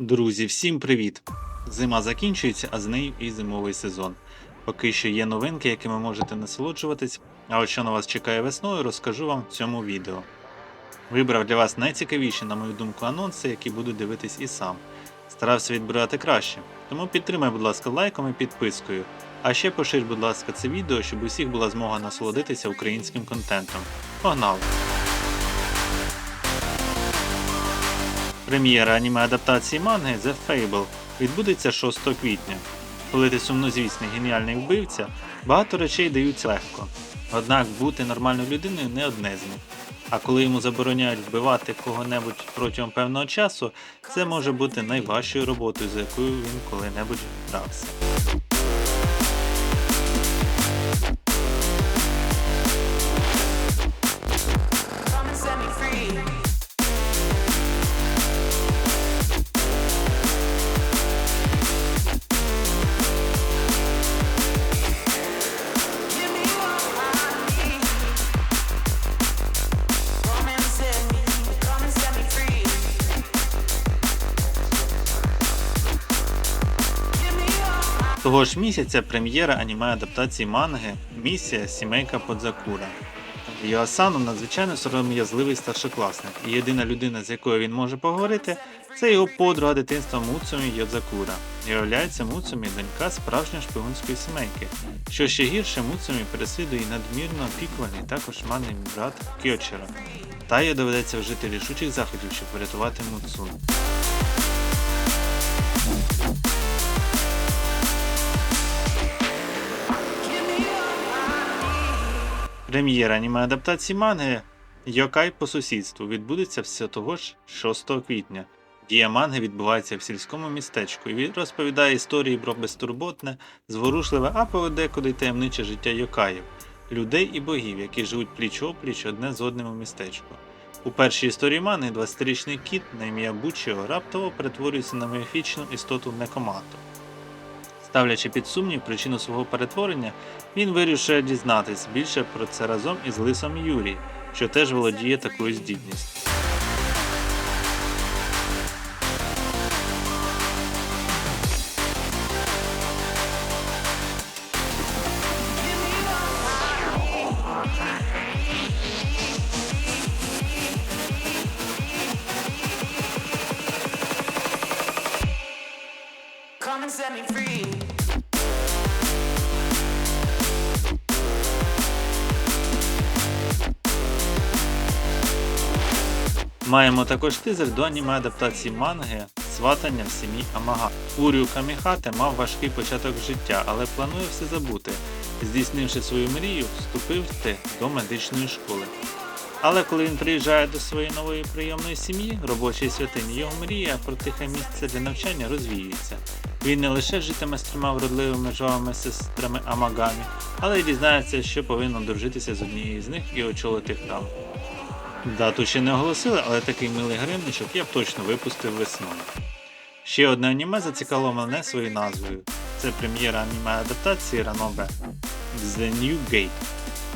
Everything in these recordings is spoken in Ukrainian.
Друзі, всім привіт! Зима закінчується, а з нею і зимовий сезон. Поки що є новинки, якими можете насолоджуватись, а от що на вас чекає весною, розкажу вам в цьому відео. Вибрав для вас найцікавіші, на мою думку, анонси, які буду дивитись і сам. Старався відбирати краще, тому підтримай, будь ласка, лайком і підпискою. А ще поширь, будь ласка, це відео, щоб у всіх була змога насолодитися українським контентом. Погнали! Прем'єра аніме адаптації манги The Fable відбудеться 6 квітня. Коли ти сумнозвісний геніальний вбивця, багато речей даються легко. Однак бути нормальною людиною не одне з них. А коли йому забороняють вбивати кого-небудь протягом певного часу, це може бути найважчою роботою, за якою він коли-небудь брався. Того ж місяця прем'єра аніме адаптації манги Місія Сімейка Подзакура. Йоасану надзвичайно сором'язливий старшокласник, і єдина людина, з якою він може поговорити, це його подруга дитинства Муцумі Йодзакура. Виявляється, Муцумі донька справжньої шпигунської сімейки. Що ще гірше, Муцумі переслідує надмірно опікуваний також манний брат Кьочера. Та їй доведеться вжити рішучих заходів, щоб врятувати Муцумі. Прем'єра аніме адаптації манги Йокай по сусідству відбудеться все того ж 6 квітня. Дія манги відбувається в сільському містечку і він розповідає історії про безтурботне, зворушливе, а подекуди таємниче життя йокаїв, людей і богів, які живуть пліч-опліч одне з одним у містечку. У першій історії манги 20-річний кіт на ім'я Бучіо раптово перетворюється на міфічну істоту Некомату. Ставлячи під сумнів причину свого перетворення, він вирішує дізнатись більше про це разом із лисом Юрій, що теж володіє такою здібністю. Come and set me free. Маємо також тизер до аніме адаптації манги Сватання в сім'ї Амага. Урю Каміхате мав важкий початок життя, але планує все забути. Здійснивши свою мрію, вступив ти до медичної школи. Але коли він приїжджає до своєї нової прийомної сім'ї, робочої святині, його мрія про тихе місце для навчання розвіюється. Він не лише житиме з трьома вродливими жовими сестрами Амагамі, але й дізнається, що повинен дружитися з однією з них і очолити храм. Дату ще не оголосили, але такий милий гримничок я б точно випустив весною. Ще одне аніме зацікавило мене своєю назвою. Це прем'єра аніме адаптації Ранобе The New Gate.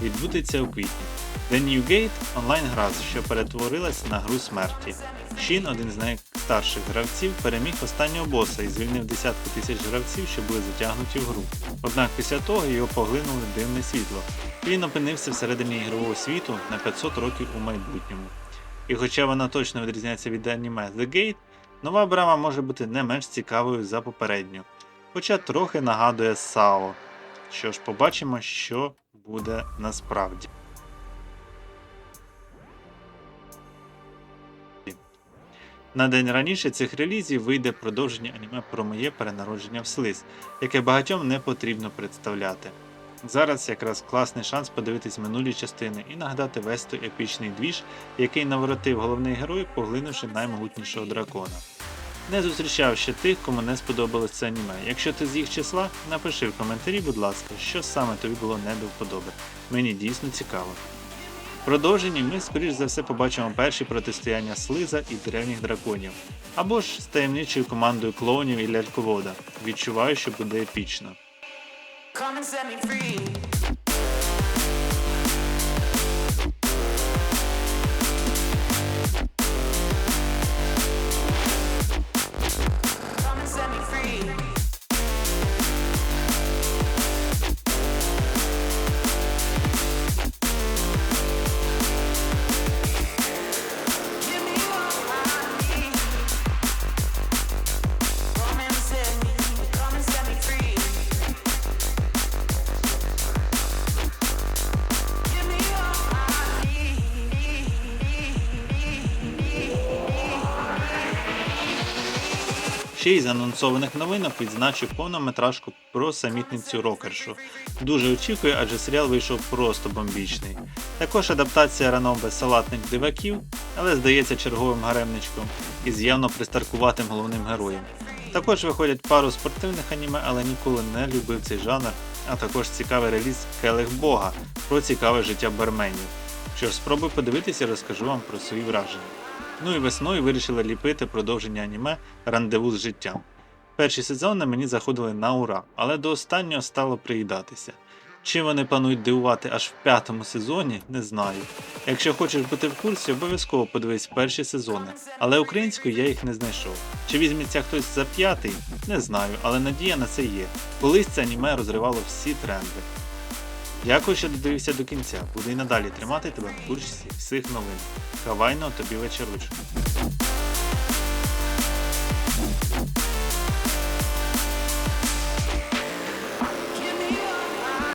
Відбудеться у квітні. The New Gate онлайн-гра, що перетворилася на гру смерті. Шін, один з найстарших гравців, переміг останнього боса і звільнив десятки тисяч гравців, що були затягнуті в гру. Однак після того його поглинуло дивне світло. Він опинився всередині ігрового світу на 500 років у майбутньому. І хоча вона точно відрізняється від аніме The Gate, нова брама може бути не менш цікавою за попередню, хоча трохи нагадує САО. Що ж, побачимо, що буде насправді. На день раніше цих релізів вийде продовження аніме про моє перенародження в слиз, яке багатьом не потрібно представляти. Зараз якраз класний шанс подивитись минулі частини і нагадати весь той епічний двіж, який наворотив головний герой, поглинувши наймогутнішого дракона. Не зустрічав ще тих, кому не сподобалось це аніме. Якщо ти з їх числа, напиши в коментарі, будь ласка, що саме тобі було не до вподоби. Мені дійсно цікаво. Продовженні ми, скоріш за все, побачимо перші протистояння слиза і древніх драконів, або ж з таємничою командою клоунів і ляльковода. Відчуваю, що буде епічно. Ще й з анонсованих новинок відзначу повнометражку про самітницю рокершу. Дуже очікую, адже серіал вийшов просто бомбічний. Також адаптація ранобе салатних диваків, але здається черговим гаремничком із явно пристаркуватим головним героєм. Також виходять пару спортивних аніме, але ніколи не любив цей жанр, а також цікавий реліз Келих Бога про цікаве життя барменів. Що ж, спробую подивитися розкажу вам про свої враження. Ну і весною вирішили ліпити продовження аніме Рандеву з життям. Перші сезони мені заходили на ура, але до останнього стало приїдатися. Чим вони планують дивувати аж в п'ятому сезоні, не знаю. Якщо хочеш бути в курсі, обов'язково подивись перші сезони, але українською я їх не знайшов. Чи візьметься хтось за п'ятий, не знаю, але надія на це є. Колись це аніме розривало всі тренди. Дякую, що додивився до кінця. Буду і надалі тримати тебе в курсі всіх новин. Хавайно тобі вечорочку.